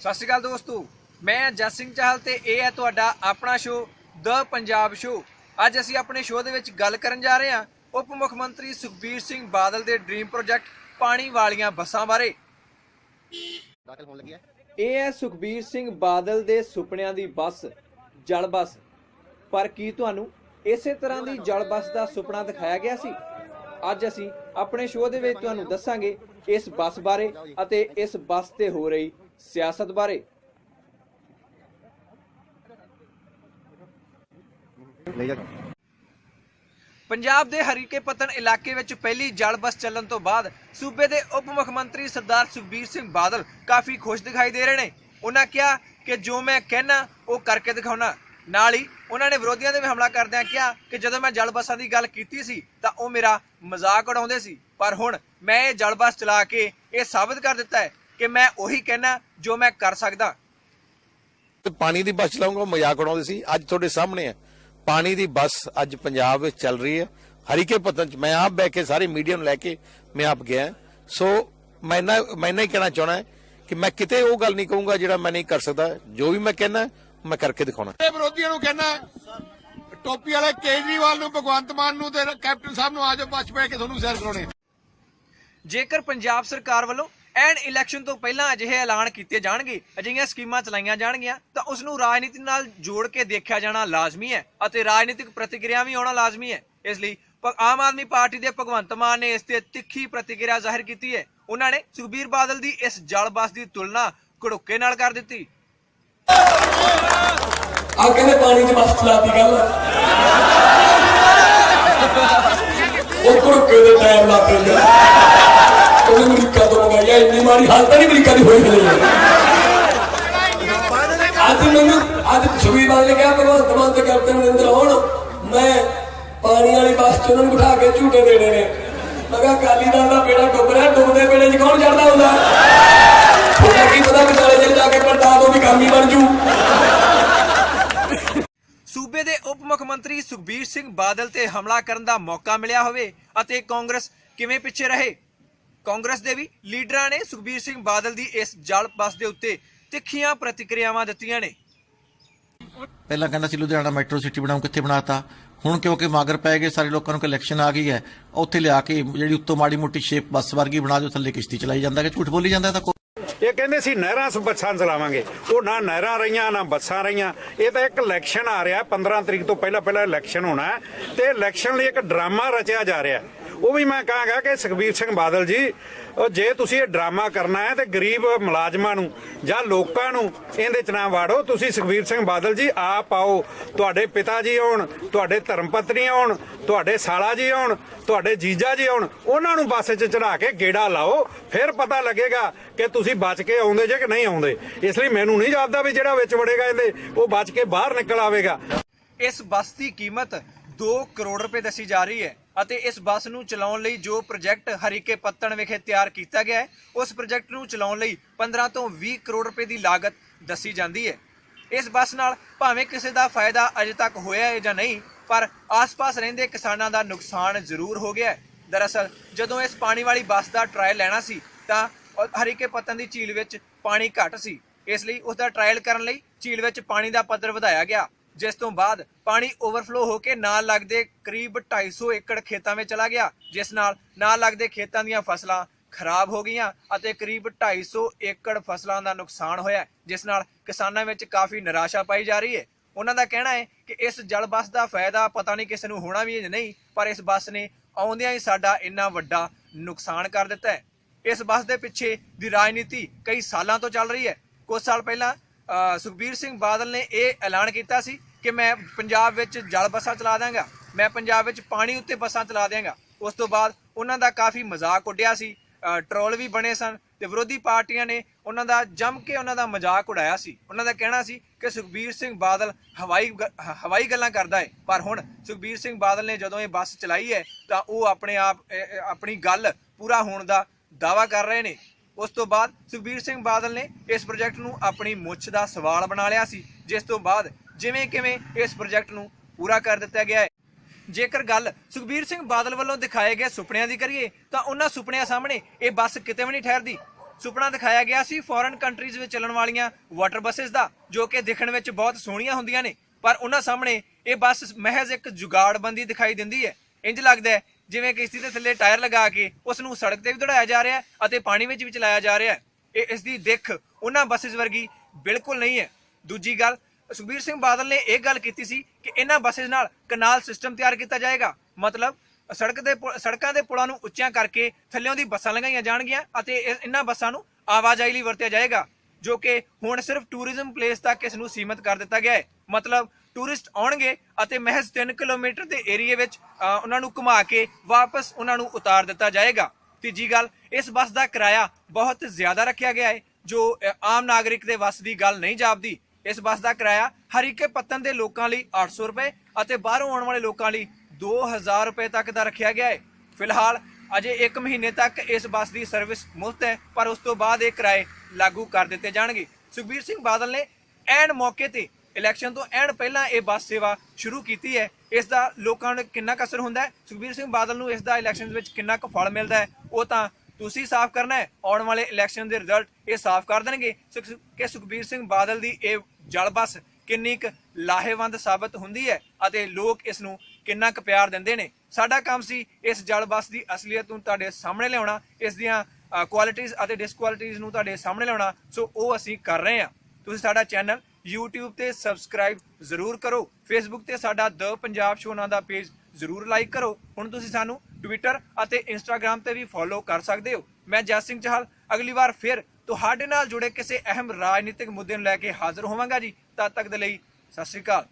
ਸਤਿ ਸ਼੍ਰੀ ਅਕਾਲ ਦੋਸਤੋ ਮੈਂ ਜਸ ਸਿੰਘ ਚਾਹਲ ਤੇ ਇਹ ਹੈ ਤੁਹਾਡਾ ਆਪਣਾ ਸ਼ੋਅ ਦ ਪੰਜਾਬ ਸ਼ੋਅ ਅੱਜ ਅਸੀਂ ਆਪਣੇ ਸ਼ੋਅ ਦੇ ਵਿੱਚ ਗੱਲ ਕਰਨ ਜਾ ਰਹੇ ਹਾਂ ਉਪ ਮੁੱਖ ਮੰਤਰੀ ਸੁਖਬੀਰ ਸਿੰਘ ਬਾਦਲ ਦੇ ਡ੍ਰੀਮ ਪ੍ਰੋਜੈਕਟ ਪਾਣੀ ਵਾਲੀਆਂ ਬੱਸਾਂ ਬਾਰੇ। ਦਾਖਲ ਹੋਣ ਲੱਗੀ ਹੈ। ਇਹ ਹੈ ਸੁਖਬੀਰ ਸਿੰਘ ਬਾਦਲ ਦੇ ਸੁਪਨਿਆਂ ਦੀ ਬੱਸ ਜਲ ਬੱਸ। ਪਰ ਕੀ ਤੁਹਾਨੂੰ ਇਸੇ ਤਰ੍ਹਾਂ ਦੀ ਜਲ ਬੱਸ ਦਾ ਸੁਪਨਾ ਦਿਖਾਇਆ ਗਿਆ ਸੀ? ਅੱਜ ਅਸੀਂ ਆਪਣੇ ਸ਼ੋਅ ਦੇ ਵਿੱਚ ਤੁਹਾਨੂੰ ਦੱਸਾਂਗੇ ਇਸ ਬੱਸ ਬਾਰੇ ਅਤੇ ਇਸ ਬੱਸ ਤੇ ਹੋ ਰਹੀ ਸਿਆਸਤ ਬਾਰੇ। ਪੰਜਾਬ ਦੇ ਹਰੀਕੇ ਪਤਨ ਇਲਾਕੇ ਵਿੱਚ ਪਹਿਲੀ ਜਲ ਬੱਸ ਚੱਲਣ ਤੋਂ ਬਾਅਦ ਸੂਬੇ ਦੇ ਉਪ ਮੁੱਖ ਮੰਤਰੀ ਸਰਦਾਰ ਸੁਖਬੀਰ ਸਿੰਘ ਬਾਦਲ ਕਾਫੀ ਖੁਸ਼ ਦਿਖਾਈ ਦੇ ਰਹੇ ਨੇ। ਉਹਨਾਂ ਕਿਹਾ ਕਿ ਜੋ ਮੈਂ ਕਹਿਣਾ, ਉਹ ਕਰਕੇ ਦਿਖਾਉਣਾ। ਨਾਲ ਹੀ ਉਹਨਾਂ ਨੇ ਵਿਰੋਧੀਆਂ ਦੇ ਵੀ ਹਮਲਾ ਕਰਦਿਆਂ ਕਿਹਾ ਕਿ ਜਦੋਂ ਮੈਂ ਜਲ ਬੱਸਾਂ ਦੀ ਗੱਲ ਕੀਤੀ ਸੀ, ਤਾਂ ਉਹ ਮੇਰਾ ਮਜ਼ਾਕ ਉਡਾਉਂਦੇ ਸੀ। ਪਰ ਹੁਣ ਮੈਂ ਇਹ ਜਲ ਬੱਸ ਚਲਾ ਕੇ ਇਹ ਸਾਬਤ ਕਰ ਦਿੱਤਾ ਹੈ ਕਿ ਮੈਂ ਉਹੀ ਕਹਿਣਾ ਜੋ ਮੈਂ ਕਰ ਸਕਦਾ। ਤੇ ਪਾਣੀ ਦੀ ਬੱਸ ਚਲਾਉਂਗਾ ਮਜ਼ਾਕ ਉਡਾਉਂਦੇ ਸੀ। ਅੱਜ ਤੁਹਾਡੇ ਸਾਹਮਣੇ ਹੈ। ਪਾਣੀ ਦੀ ਬੱਸ ਅੱਜ ਪੰਜਾਬ ਵਿੱਚ ਚੱਲ ਰਹੀ ਹੈ। ਹਰੀਕੇ ਪਤਨ ਚ ਮੈਂ ਆਪ ਬੈ ਕੇ ਸਾਰੇ ਮੀਡੀਆ ਨੂੰ ਲੈ ਕੇ ਮੈਂ ਆਪ ਗਿਆ ਸੋ ਮੈਂ ਨਾ ਮੈਂ ਨਾ ਹੀ ਕਹਿਣਾ ਚਾਹਣਾ ਹੈ ਕਿ ਮੈਂ ਕਿਤੇ ਉਹ ਗੱਲ ਨਹੀਂ ਕਹੂੰਗਾ ਜਿਹੜਾ ਮੈਂ ਨਹੀਂ ਕਰ ਸਕਦਾ। ਜੋ ਵੀ ਮੈਂ ਕਹਿਣਾ ਮੈਂ ਕਰਕੇ ਦਿਖਾਉਣਾ। ਇਹ ਵਿਰੋਧੀਆਂ ਨੂੰ ਕਹਿਣਾ ਟੋਪੀ ਵਾਲੇ ਕੇਜਰੀਵਾਲ ਨੂੰ ਭਗਵੰਤ ਮਾਨ ਨੂੰ ਤੇ ਕੈਪਟਨ ਸਾਹਿਬ ਨੂੰ ਆਜੋ ਬੱਚ ਪੈ ਕੇ ਤੁਹਾਨੂੰ ਸੈਰ ਕਰਾਉਣੇ ਜੇਕਰ ਪੰਜਾਬ ਸਰਕਾਰ ਵੱਲੋਂ ਐਨ ਇਲੈਕਸ਼ਨ ਤੋਂ ਪਹਿਲਾਂ ਅਜਿਹੇ ਐਲਾਨ ਕੀਤੇ ਜਾਣਗੇ, ਅਜਿਹੀਆਂ ਸਕੀਮਾਂ ਚਲਾਈਆਂ ਜਾਣਗੀਆਂ, ਤਾਂ ਉਸ ਨੂੰ ਰਾਜਨੀਤੀ ਨਾਲ ਜੋੜ ਕੇ ਦੇਖਿਆ ਜਾਣਾ ਲਾਜ਼ਮੀ ਹੈ ਅਤੇ ਰਾਜਨੀਤਿਕ ਪ੍ਰਤੀਕਿਰਿਆ ਵੀ ਆਉਣਾ ਲਾਜ਼ਮੀ ਹੈ। ਇਸ ਲਈ ਆਮ ਆਦਮੀ ਪਾਰਟੀ ਦੇ ਭਗਵੰਤ ਮਾਨ ਨੇ ਇਸ ਤੇ ਤਿੱਖੀ ਪ੍ਰਤੀਕਿਰਿਆ ਜ਼ਾਹਿਰ ਕੀਤੀ ਹੈ। ਉਹਨਾਂ ਨੇ ਸੁਖਬੀਰ ਬਾਦਲ ਦੀ ਇਸ ਜਲਬਸ ਦੀ ਤੁਲਨਾ ਘੜੁੱਕੇ ਨਾਲ ਕਰ ਦਿੱਤੀ। ਆ ਕਹਿੰਦੇ ਪਾਣੀ 'ਚ ਬਸ ਚਲਾਤੀ ਗੱਲ। ਉਹ ਕੁੜਕੇ ਦੇ ਟਾਈਮ ਲਾ ਪੈਂਦੇ ਮੰਗਾਇਆ ਇੰਨੀ ਮਾਰੀ ਹਾਲਤ ਨਹੀਂ ਅਮਰੀਕਾ ਦੀ ਹੋਈ ਹਲੇ ਅੱਜ ਮੈਨੂੰ ਅੱਜ ਸੁਖਬੀਰ ਬਾਦਲ ਨੇ ਕਿਹਾ ਭਗਵੰਤ ਮਾਨ ਤੇ ਕੈਪਟਨ ਅਮਰਿੰਦਰ ਆਉਣ ਮੈਂ ਪਾਣੀ ਵਾਲੀ ਬੱਸ 'ਚ ਉਹਨਾਂ ਨੂੰ ਬਿਠਾ ਕੇ ਝੂਟੇ ਦੇਣੇ ਨੇ ਮੈਂ ਕਿਹਾ ਅਕਾਲੀ ਦਲ ਦਾ ਬੇੜਾ ਡੁੱਬ ਰਿਹਾ ਡੁੱਬਦੇ ਬੇੜੇ 'ਚ ਕੌਣ ਚੜਦਾ ਹੁੰਦਾ ਉਹਦਾ ਕੀ ਪਤਾ ਵਿਚਾਲੇ ਜੇ ਜਾ ਕੇ ਪਲਟਾ ਦੋ ਵੀ ਕੰਮ ਹੀ ਬਣ ਜੂ ਸੂਬੇ ਦੇ ਉਪ ਮੁੱਖ ਮੰਤਰੀ ਸੁਖਬੀਰ ਸਿੰਘ ਬਾਦਲ ਤੇ ਹਮਲਾ ਕਰਨ ਦਾ ਮੌਕਾ ਮਿਲਿਆ ਹੋਵੇ ਅਤੇ ਕਾਂਗਰਸ ਕਿਵੇਂ ਪਿੱਛੇ ਰਹੇ ਕਾਂਗਰਸ ਦੇ ਵੀ ਲੀਡਰਾਂ ਨੇ ਸੁਖਬੀਰ ਸਿੰਘ ਬਾਦਲ ਦੀ ਇਸ ਜਲ ਬੱਸ ਦੇ ਉੱਤੇ ਤਿੱਖੀਆਂ ਪ੍ਰਤੀਕਿਰਿਆਵਾਂ ਦਿੱਤੀਆਂ ਨੇ। ਪਹਿਲਾਂ ਕਹਿੰਦਾ ਸੀ ਲੁਧਿਆਣਾ ਮੈਟਰੋ ਸਿਟੀ ਬਣਾਉਂ ਕਿੱਥੇ ਬਣਾਤਾ। ਹੁਣ ਕਿਉਂਕਿ ਮਾਗਰ ਪੈ ਗਏ ਸਾਰੇ ਲੋਕਾਂ ਨੂੰ ਕਿ ਇਲੈਕਸ਼ਨ ਆ ਗਈ ਹੈ। ਉੱਥੇ ਲਿਆ ਕੇ ਜਿਹੜੀ ਉੱਤੋਂ ਮਾੜੀ ਮੋਟੀ ਸ਼ੇਪ ਬੱਸ ਵਰਗੀ ਬਣਾ ਦਿਓ ਥੱਲੇ ਕਿਸ਼ਤੀ ਚਲਾਈ ਜਾਂਦਾ ਕਿ ਝੂਠ ਬੋਲੀ ਜਾਂਦਾ ਤਾਂ ਕੋਈ ਇਹ ਕਹਿੰਦੇ ਸੀ ਨਹਿਰਾਂ ਸ ਬੱਸਾਂ ਚਲਾਵਾਂਗੇ। ਉਹ ਨਾ ਨਹਿਰਾਂ ਰਹੀਆਂ ਨਾ ਬੱਸਾਂ ਰਹੀਆਂ। ਇਹ ਤਾਂ ਇੱਕ ਇਲੈਕਸ਼ਨ ਆ ਰਿਹਾ 15 ਤਰੀਕ ਤੋਂ ਪਹਿਲਾਂ ਪਹਿਲਾਂ ਇਲੈਕਸ਼ਨ ਹੋਣਾ ਹੈ। ਤੇ ਇਲੈਕਸ਼ਨ ਲਈ ਇੱਕ ਡਰਾਮਾ ਰਚਿਆ ਜਾ ਰਿਹਾ। ਉਹ ਵੀ ਮੈਂ ਕਹਾਂਗਾ ਕਿ ਸੁਖਬੀਰ ਸਿੰਘ ਬਾਦਲ ਜੀ ਜੇ ਤੁਸੀਂ ਇਹ ਡਰਾਮਾ ਕਰਨਾ ਹੈ ਤੇ ਗਰੀਬ ਮੁਲਾਜ਼ਮਾਂ ਨੂੰ ਜਾਂ ਲੋਕਾਂ ਨੂੰ ਇਹਦੇ ਚ ਨਾ ਵਾੜੋ, ਤੁਸੀਂ ਸੁਖਬੀਰ ਸਿੰਘ ਬਾਦਲ ਜੀ ਆਪ ਆਓ। ਤੁਹਾਡੇ ਪਿਤਾ ਜੀ ਆਉਣ, ਤੁਹਾਡੇ ਧਰਮ ਪਤਨੀ ਆਉਣ, ਤੁਹਾਡੇ ਸਾਲਾ ਜੀ ਆਉਣ, ਤੁਹਾਡੇ ਜੀਜਾ ਜੀ ਆਉਣ, ਉਹਨਾਂ ਨੂੰ ਬੱਸ 'ਚ ਚੜਾ ਕੇ ਗੇੜਾ ਲਾਓ, ਫਿਰ ਪਤਾ ਲੱਗੇਗਾ ਕਿ ਤੁਸੀਂ ਬਚ ਕੇ ਆਉਂਦੇ ਜੇ ਕਿ ਨਹੀਂ ਆਉਂਦੇ। ਇਸ ਲਈ ਮੈਨੂੰ ਨਹੀਂ ਜਾਪਦਾ ਵੀ ਜਿਹੜਾ ਵਿੱਚ ਵੜੇਗਾ ਇਹਦੇ, ਉਹ ਬਚ ਕੇ ਬਾਹਰ ਨਿਕਲ ਆਵੇਗਾ। ਇਸ ਬੱਸ ਦੀ ਕੀਮਤ 2 ਕਰੋੜ ਰੁਪਏ ਦੱਸੀ ਜਾ ਰਹੀ ਹੈ ਅਤੇ ਇਸ ਬੱਸ ਨੂੰ ਚਲਾਉਣ ਲਈ ਜੋ ਪ੍ਰੋਜੈਕਟ ਹਰੀਕੇ ਪੱਤਣ ਵਿਖੇ ਤਿਆਰ ਕੀਤਾ ਗਿਆ ਹੈ, ਉਸ ਪ੍ਰੋਜੈਕਟ ਨੂੰ ਚਲਾਉਣ ਲਈ 15 ਤੋਂ 20 ਕਰੋੜ ਰੁਪਏ ਦੀ ਲਾਗਤ ਦੱਸੀ ਜਾਂਦੀ ਹੈ। ਇਸ ਬੱਸ ਨਾਲ ਭਾਵੇਂ ਕਿਸੇ ਦਾ ਫਾਇਦਾ ਅਜੇ ਤੱਕ ਹੋਇਆ ਹੈ ਜਾਂ ਨਹੀਂ, ਪਰ ਆਸ-ਪਾਸ ਰਹਿੰਦੇ ਕਿਸਾਨਾਂ ਦਾ ਨੁਕਸਾਨ ਜ਼ਰੂਰ ਹੋ ਗਿਆ ਹੈ। ਦਰਅਸਲ, ਜਦੋਂ ਇਸ ਪਾਣੀ ਵਾਲੀ ਬੱਸ ਦਾ ਟਰਾਇਲ ਲੈਣਾ ਸੀ, ਤਾਂ ਹਰੀਕੇ ਪੱਤਣ ਦੀ ਝੀਲ ਵਿੱਚ ਪਾਣੀ ਘੱਟ ਸੀ। ਇਸ ਲਈ ਉਸ ਦਾ ਟਰਾਇਲ ਕਰਨ ਲਈ ਝੀਲ ਵਿੱਚ ਪਾਣੀ ਦਾ ਪੱਧਰ ਵਧਾਇਆ ਗਿਆ। ਜਿਸ ਤੋਂ ਬਾਅਦ ਪਾਣੀ ਓਵਰਫਲੋ ਹੋ ਕੇ ਨਾਲ ਲੱਗਦੇ ਕਰੀਬ 250 ਏਕੜ ਖੇਤਾਂ ਵਿੱਚ ਚਲਾ ਗਿਆ, ਜਿਸ ਨਾਲ ਨਾਲ ਲੱਗਦੇ ਖੇਤਾਂ ਦੀਆਂ ਫਸਲਾਂ ਖਰਾਬ ਹੋ ਗਈਆਂ ਅਤੇ ਕਰੀਬ 250 ਏਕੜ ਫਸਲਾਂ ਦਾ ਨੁਕਸਾਨ ਹੋਇਆ, ਜਿਸ ਨਾਲ ਕਿਸਾਨਾਂ ਵਿੱਚ ਕਾਫੀ ਨਿਰਾਸ਼ਾ ਪਾਈ ਜਾ ਰਹੀ ਹੈ। ਉਹਨਾਂ ਦਾ ਕਹਿਣਾ ਹੈ ਕਿ ਇਸ ਜਲ ਬੱਸ ਦਾ ਫਾਇਦਾ ਪਤਾ ਨਹੀਂ ਕਿਸੇ ਨੂੰ ਹੋਣਾ ਵੀ ਹੈ ਨਹੀਂ, ਪਰ ਇਸ ਬੱਸ ਨੇ ਆਉਂਦਿਆਂ ਹੀ ਸਾਡਾ ਇੰਨਾ ਵੱਡਾ ਨੁਕਸਾਨ ਕਰ ਦਿੱਤਾ ਹੈ। ਇਸ ਬੱਸ ਦੇ ਪਿੱਛੇ ਦੀ ਰਾਜਨੀਤੀ ਕਈ ਸਾਲਾਂ ਤੋਂ ਚੱਲ ਰਹੀ ਹੈ। ਕੁਝ ਸਾਲ ਪਹਿਲਾਂ ਸੁਖਬੀਰ ਸਿੰਘ ਬਾਦਲ ਨੇ ਇਹ ਐਲਾਨ ਕੀਤਾ ਸੀ ਕਿ ਮੈਂ ਪੰਜਾਬ ਵਿੱਚ ਜਲ ਬੱਸਾਂ ਚਲਾ ਦਾਂਗਾ ਮੈਂ ਪੰਜਾਬ ਵਿੱਚ ਪਾਣੀ ਉੱਤੇ ਬੱਸਾਂ ਚਲਾ ਦਿਆਂਗਾ। ਉਸ ਤੋਂ ਬਾਅਦ ਉਹਨਾਂ ਦਾ ਕਾਫੀ ਮਜ਼ਾਕ ਉੱਡਿਆ ਸੀ। ਟਰੋਲ ਵੀ ਬਣੇ ਸਨ ਤੇ ਵਿਰੋਧੀ ਪਾਰਟੀਆਂ ਨੇ ਉਹਨਾਂ ਦਾ ਜੰਮ ਕੇ ਉਹਨਾਂ ਦਾ ਮਜ਼ਾਕ ਉਡਾਇਆ ਸੀ। ਉਹਨਾਂ ਦਾ ਕਹਿਣਾ ਸੀ ਕਿ ਸੁਖਬੀਰ ਸਿੰਘ ਬਾਦਲ ਹਵਾਈ ਹਵਾਈ ਗੱਲਾਂ ਕਰਦਾ ਹੈ ਪਰ ਹੁਣ ਸੁਖਬੀਰ ਸਿੰਘ ਬਾਦਲ ਨੇ ਜਦੋਂ ਇਹ ਬੱਸ ਚਲਾਈ ਹੈ ਤਾਂ ਉਹ ਆਪਣੇ ਆਪ ਆਪਣੀ ਗੱਲ ਪੂਰਾ ਹੋਣ ਦਾ ਦਾਵਾ ਕਰ ਰਹੇ ਨੇ। ਉਸ ਤੋਂ ਬਾਅਦ ਸੁਖਬੀਰ ਸਿੰਘ ਬਾਦਲ ਨੇ ਇਸ ਪ੍ਰੋਜੈਕਟ ਨੂੰ ਆਪਣੀ ਮੁੱਛ ਦਾ ਸਵਾਲ ਬਣਾ ਲਿਆ ਸੀ, ਜਿਸ ਤੋਂ ਬਾਅਦ ਜਿਵੇਂ ਕਿਵੇਂ ਇਸ ਪ੍ਰੋਜੈਕਟ ਨੂੰ ਪੂਰਾ ਕਰ ਦਿੱਤਾ ਗਿਆ ਹੈ। ਜੇਕਰ ਗੱਲ ਸੁਖਬੀਰ ਸਿੰਘ ਬਾਦਲ ਵੱਲੋਂ ਦਿਖਾਏ ਗਏ ਸੁਪਨਿਆਂ ਦੀ ਕਰੀਏ, ਤਾਂ ਉਹਨਾਂ ਸੁਪਨਿਆਂ ਸਾਹਮਣੇ ਇਹ ਬੱਸ ਕਿਤੇ ਵੀ ਨਹੀਂ ਠਹਿਰਦੀ। ਸੁਪਨਾ ਦਿਖਾਇਆ ਗਿਆ ਸੀ ਫੋਰਨ ਕੰਟਰੀਜ਼ ਵਿੱਚ ਚੱਲਣ ਵਾਲੀਆਂ ਵਾਟਰ ਬੱਸਸ ਦਾ, ਜੋ ਕਿ ਦੇਖਣ ਵਿੱਚ ਬਹੁਤ ਸੋਹਣੀਆਂ ਹੁੰਦੀਆਂ ਨੇ, ਪਰ ਉਹਨਾਂ ਸਾਹਮਣੇ ਇਹ ਬੱਸ ਮਹਿਜ਼ ਇੱਕ ਜੁਗਾੜਬੰਦੀ ਦਿਖਾਈ ਦਿੰਦੀ ਹੈ। ਇੰਜ ਲੱਗਦਾ ਹੈ ਜਿਵੇਂ ਕਿਸ਼ਤੀ ਦੇ ਥੱਲੇ ਟਾਇਰ ਲਗਾ ਕੇ ਉਸ ਨੂੰ ਸੜਕ ਤੇ ਵੀ ਦੌੜਾਇਆ ਜਾ ਰਿਹਾ ਹੈ ਅਤੇ ਪਾਣੀ ਵਿੱਚ ਵੀ ਚਲਾਇਆ ਜਾ ਰਿਹਾ ਹੈ। ਇਹ ਇਸ ਦੀ ਦਿੱਖ ਉਹਨਾਂ ਬੱਸਸ ਵਰਗੀ ਬਿਲਕੁਲ ਨਹੀਂ ਹੈ। ਦੂਜੀ ਗੱਲ, ਸੁਖਬੀਰ ਸਿੰਘ ਬਾਦਲ ਨੇ ਇਹ ਗੱਲ ਕੀਤੀ ਸੀ ਕਿ ਇਹਨਾਂ ਬੱਸਸ ਨਾਲ ਕਨਾਲ ਸਿਸਟਮ ਤਿਆਰ ਕੀਤਾ ਜਾਏਗਾ। ਮਤਲਬ, ਸੜਕ ਦੇ ਪੁ- ਸੜਕਾਂ ਦੇ ਪੁਲਾਂ ਨੂੰ ਉੱਚਿਆਂ ਕਰਕੇ ਥੱਲਿਓਂ ਦੀ ਬੱਸਾਂ ਲਗਾਈਆਂ ਜਾਣਗੀਆਂ ਅਤੇ ਇਹਨਾਂ ਬੱਸਾਂ ਨੂੰ ਆਵਾਜਾਈ ਲਈ ਵਰਤਿਆ ਜਾਏਗਾ, ਜੋ ਕਿ ਹੁਣ ਸਿਰਫ ਟੂਰਿਜ਼ਮ ਪਲੇਸ ਤੱਕ ਇਸ ਨੂੰ ਸੀਮਿਤ ਕਰ ਦਿੱਤਾ ਗਿਆ ਹੈ। ਮਤਲਬ ਟੂਰਿਸਟ ਆਉਣਗੇ ਅਤੇ ਮਹਿਜ਼ 3 ਕਿਲੋਮੀਟਰ ਦੇ ਏਰੀਏ ਵਿੱਚ ਉਹਨਾਂ ਨੂੰ ਘੁਮਾ ਕੇ ਵਾਪਸ ਉਹਨਾਂ ਨੂੰ ਉਤਾਰ ਦਿੱਤਾ ਜਾਏਗਾ। ਤੀਜੀ ਗੱਲ, ਇਸ ਬੱਸ ਦਾ ਕਿਰਾਇਆ ਬਹੁਤ ਜ਼ਿਆਦਾ ਰੱਖਿਆ ਗਿਆ ਹੈ, ਜੋ ਆਮ ਨਾਗਰਿਕ ਦੇ ਵੱਸ ਦੀ ਗੱਲ ਨਹੀਂ ਜਾਪਦੀ। ਇਸ ਬੱਸ ਦਾ ਕਿਰਾਇਆ ਹਰੀਕੇ ਪੱਤਨ ਦੇ ਲੋਕਾਂ ਲਈ 800 ਰੁਪਏ ਅਤੇ ਬਾਹਰੋਂ ਆਉਣ ਵਾਲੇ ਲੋਕਾਂ ਲਈ 2000 ਰੁਪਏ ਤੱਕ ਦਾ ਰੱਖਿਆ ਗਿਆ ਹੈ। ਫਿਲਹਾਲ, ਅਜੇ 1 ਮਹੀਨੇ ਤੱਕ ਇਸ ਬੱਸ ਦੀ ਸਰਵਿਸ ਮੁਫਤ ਹੈ, ਪਰ ਉਸ ਤੋਂ ਬਾਅਦ ਇਹ ਕਿਰਾਏ ਲਾਗੂ ਕਰ ਦਿੱਤੇ ਜਾਣਗੇ। ਸੁਖਬੀਰ ਸਿੰਘ ਬਾਦਲ ਨੇ ਐਨ ਮੌਕੇ ਤੇ ਇਲੈਕਸ਼ਨ ਤੋਂ ਐਨ ਪਹਿਲਾਂ ਇਹ ਬੱਸ ਸੇਵਾ ਸ਼ੁਰੂ ਕੀਤੀ ਹੈ। ਇਸ ਦਾ ਲੋਕਾਂ ਨੂੰ ਕਿੰਨਾ ਕੁ ਹੁੰਦਾ ਹੈ? ਸੁਖਬੀਰ ਸਿੰਘ ਬਾਦਲ ਨੂੰ ਇਸ ਦਾ ਇਲੈਕਸ਼ਨ ਵਿੱਚ ਕਿੰਨਾ ਕੁ ਫਲ ਮਿਲਦਾ ਹੈ? ਉਹ ਤਾਂ ਤੁਸੀਂ ਸਾਫ਼ ਕਰਨਾ ਹੈ। ਆਉਣ ਵਾਲੇ ਇਲੈਕਸ਼ਨ ਦੇ ਰਿਜ਼ਲਟ ਇਹ ਸਾਫ਼ ਕਰ ਦੇਣਗੇ। ਕਿ ਸੁਖਬੀਰ ਸਿੰਘ ਬਾਦਲ ਦੀ ਇਹ ਜਲ ਬੱਸ ਕਿੰਨੀ ਕੁ ਲਾਹੇਵੰਦ ਸਾਬਤ ਹੁੰਦੀ ਹੈ ਅਤੇ ਲੋਕ ਇਸ ਨੂੰ ਕਿੰਨਾ ਕੁ ਪਿਆਰ ਦਿੰਦੇ ਨੇ? ਸਾਡਾ ਕੰਮ ਸੀ ਇਸ ਜਲ ਬੱਸ ਦੀ ਅਸਲੀਅਤ ਨੂੰ ਤੁਹਾਡੇ ਸਾਹਮਣੇ ਲਿਆਉਣਾ, ਇਸ ਦੀਆਂ ਕੁਆਲਿਟੀਆਂ ਅਤੇ ਡਿਸਕੁਆਲਿਟੀਆਂ ਨੂੰ ਤੁਹਾਡੇ ਸਾਹਮਣੇ ਲਿਆਉਣਾ। ਸੋ ਉਹ ਅਸੀਂ ਕਰ ਰਹੇ ਹਾਂ। ਤੁਸੀਂ ਸਾਡਾ ਚੈਨਲ YouTube ਤੇ ਸਬਸਕ੍ਰਾਈਬ ਜ਼ਰੂਰ ਕਰੋ। Facebook ਤੇ ਸਾਡਾ ਦ ਪੰਜਾਬ ਸ਼ੋਨਾਂ ਦਾ ਪੇਜ ਜ਼ਰੂਰ ਲਾਈਕ ਕਰੋ। ਹੁਣ ਤੁਸੀਂ ਸਾਨੂੰ ਟਵਿੱਟਰ ਅਤੇ Instagram ਤੇ ਵੀ ਫੋਲੋ ਕਰ ਸਕਦੇ ਹੋ। ਮੈਂ ਜੈ ਸਿੰਘ ਚਾਹਲ, ਅਗਲੀ ਵਾਰ ਫਿਰ ਤੁਹਾਡੇ ਨਾਲ ਜੁੜੇ ਕਿਸੇ ਅਹਿਮ ਰਾਜਨੀਤਿਕ ਮੁੱਦੇ ਨੂੰ ਲੈ ਕੇ ਹਾਜ਼ਰ ਹੋਵਾਂਗਾ ਜੀ। ਤਦ ਤੱਕ ਦੇ ਲਈ ਸਤਿ ਸ਼੍ਰੀ ਅਕਾਲ।